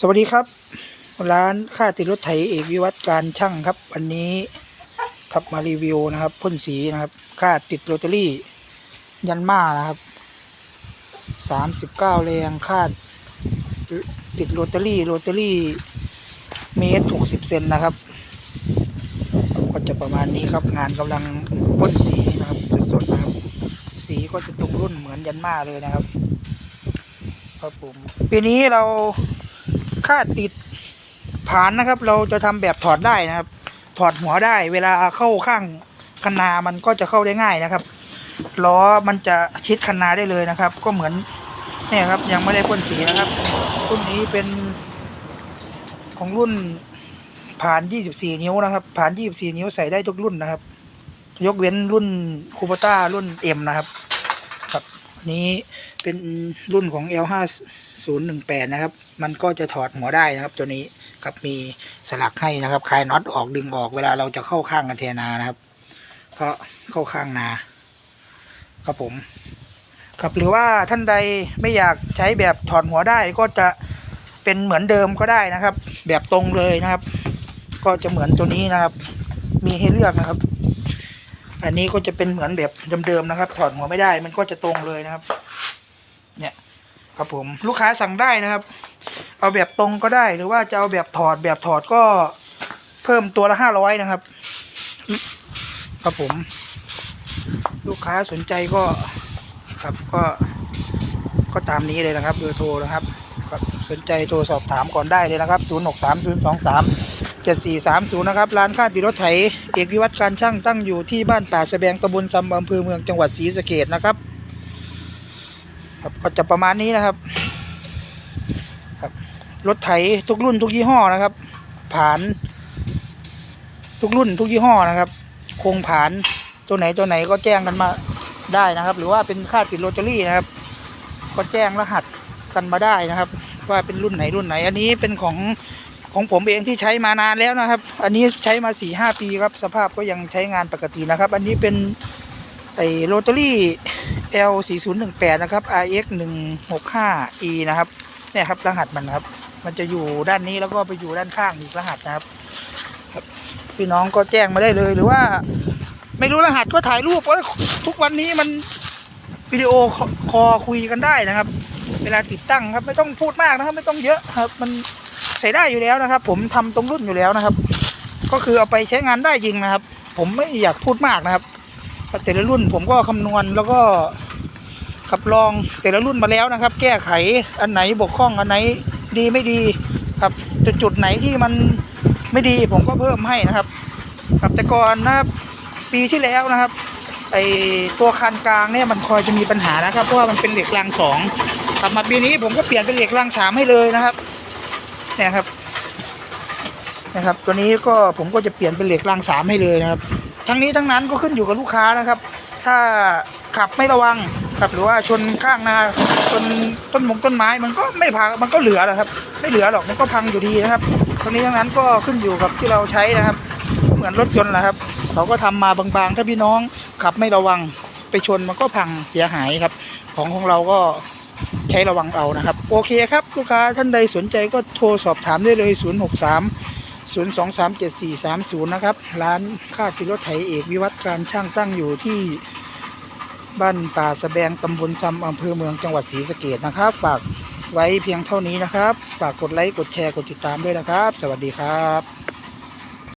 สวัสดีครับ ร้านค่าติดรถไถเอกวิวัฒการช่างครับ วันนี้ครับมารีวิวนะครับพ่นสีนะครับ ค่าติดโรตารี่ ยันมานะครับสามสิบเก้าแรงค่าติดโรตารี่โรตารี่เมตรหกสิบเซนนะครับ ก็จะประมาณนี้ครับงานกำลังพ่นสีนะครับสดๆนะครับ สีก็จะตรงรุ่นเหมือนยันมาเลยนะครับครับผมปีนี้เรา ค่าติดผานนะครับ เราจะทำแบบถอดได้นะครับ ถอดหัวได้ เวลาเข้าข้างคันนามันก็จะเข้าได้ง่ายนะครับล้อมันจะชิดคันนาได้เลยนะครับ ก็เหมือนนี่ครับ ยังไม่ได้พ่นสีนะครับรุ่นนี้เป็นของรุ่นผ่าน 24 นิ้วนะครับ ผ่าน 24 นิ้วใส่ได้ทุกรุ่นนะครับ ยกเว้นรุ่นคูปต้ารุ่น M นะครับครับ นี้เป็นรุ่นของ L 5 0 1 8 นะครับ มันก็จะถอดหัวได้นะครับ ตัวนี้ครับมีสลักให้นะครับคลายน็อตออกดึงออกเวลาเราจะเข้าข้างกันเทนานะครับ ก็เข้าข้างนาครับผมครับหรือว่าท่านใดไม่อยากใช้แบบถอดหัวได้ก็จะเป็นเหมือนเดิมก็ได้นะครับ แบบตรงเลยนะครับ ก็จะเหมือนตัวนี้นะครับ มีให้เลือกนะครับ อันนี้ก็จะเป็นเหมือนแบบเดิมๆนะครับ ถอดหัวไม่ได้ มันก็จะตรงเลยนะครับ เนี่ย ครับผมลูกค้าสั่งได้นะครับ เอาแบบตรงก็ได้ หรือว่าจะเอาแบบถอดแบบถอดก็เพิ่มตัวละห้าร้อยนะครับ ครับผม ลูกค้าสนใจก็ครับก็ก็ตามนี้เลยนะครับเบอร์โทรนะครับครับสนใจโทรสอบถามก่อนได้เลยนะครับ 0 6 3 0 2 3 7 4 3 0 นะครับ ร้านค่าติรถไถ เอกวิวัฒน์การช่างตั้งอยู่ที่บ้านป่าสะแบงตำบลซำอำเภอเมืองจังหวัดศรีสะเกดนะครับครับก็จะประมาณนี้นะครับครับ รถไถทุกรุ่นทุกยี่ห้อนะครับผ่าน ทุกรุ่นทุกยี่ห้อนะครับ โครงผ่านตัวไหนตัวไหนก็แจ้งกันมาได้นะครับ หรือว่าเป็นค่าติดโรตารี่นะครับ ก็แจ้งรหัสกันมาได้นะครับ ว่าเป็นรุ่นไหนรุ่นไหน อันนี้เป็นของ ของผมเองที่ใช้มานานแล้วนะครับ อันนี้ใช้มาสี่ห้าปีครับ สภาพก็ยังใช้งานปกตินะครับ อันนี้เป็นไอ้โรตารี่ L 4 0 1 8นะครับ RX 1 6 5 E นะครับเนี่ยครับรหัสมันครับ มันจะอยู่ด้านนี้แล้วก็ไปอยู่ด้านข้างอีกรหัสนะครับพี่น้องก็แจ้งมาได้เลยหรือว่า ไม่รู้รหัสก็ถ่ายรูปเพราะทุกวันนี้มันวิดีโอคอลคุยกันได้นะครับ เวลาติดตั้งครับไม่ต้องพูดมากนะครับ ไม่ต้องเยอะครับ มัน ใส่ได้อยู่แล้วนะครับ ผมทำตรงรุ่นอยู่แล้วนะครับ ก็คือเอาไปใช้งานได้จริงนะครับ ผมไม่อยากพูดมากนะครับแต่ละรุ่นผมก็คำนวณแล้วก็ขับลองแต่ละรุ่นมาแล้วนะครับ แก้ไขอันไหนบกพร่องอันไหนดีไม่ดีครับจุดจุดไหนที่มันไม่ดีผมก็เพิ่มให้นะครับครับแต่ก่อนนะครับปีที่แล้วนะครับไอตัวคันกลางเนี่ยมันคอยจะมีปัญหานะครับเพราะว่ามันเป็นเหล็กรางสองกลับมาปีนี้ผมก็เปลี่ยนเป็นเหล็กรางสามให้เลยนะครับ นี่ยครับนะครับ ตัวนี้ก็ผมก็จะเปลี่ยนเป็นเหล็กรางสามให้เลยนะครับ ทั้งนี้ทั้งนั้นก็ขึ้นอยู่กับลูกค้านะครับ ถ้าขับไม่ระวังครับหรือว่าชนข้างนาชนต้นมงต้นไม้มันก็ไม่พังมันก็เหลือแหละครับ ไม่เหลือหรอกมันก็พังอยู่ดีนะครับ ทั้งนี้ทั้งนั้นก็ขึ้นอยู่กับที่เราใช้นะครับ เหมือนรถยนต์แหละครับ เขาก็ทำมาบางๆ ถ้าพี่น้องขับไม่ระวังไปชนมันก็พังเสียหายครับ ของของเราก็ ใช้ระวังเอานะครับ โอเคครับ ลูกค้าท่านใดสนใจก็โทรสอบถามได้เลย 063 023 7430 นะครับ ร้านค่ากิโลไถเอกวิวัฒการช่างตั้งอยู่ที่บ้านป่าสะแบงตำบลซำอำเภอเมืองจังหวัดศรีสะเกดนะครับ ฝากไว้เพียงเท่านี้นะครับ ฝากกดไลค์ กดแชร์ กดติดตามด้วยนะครับ สวัสดีครับ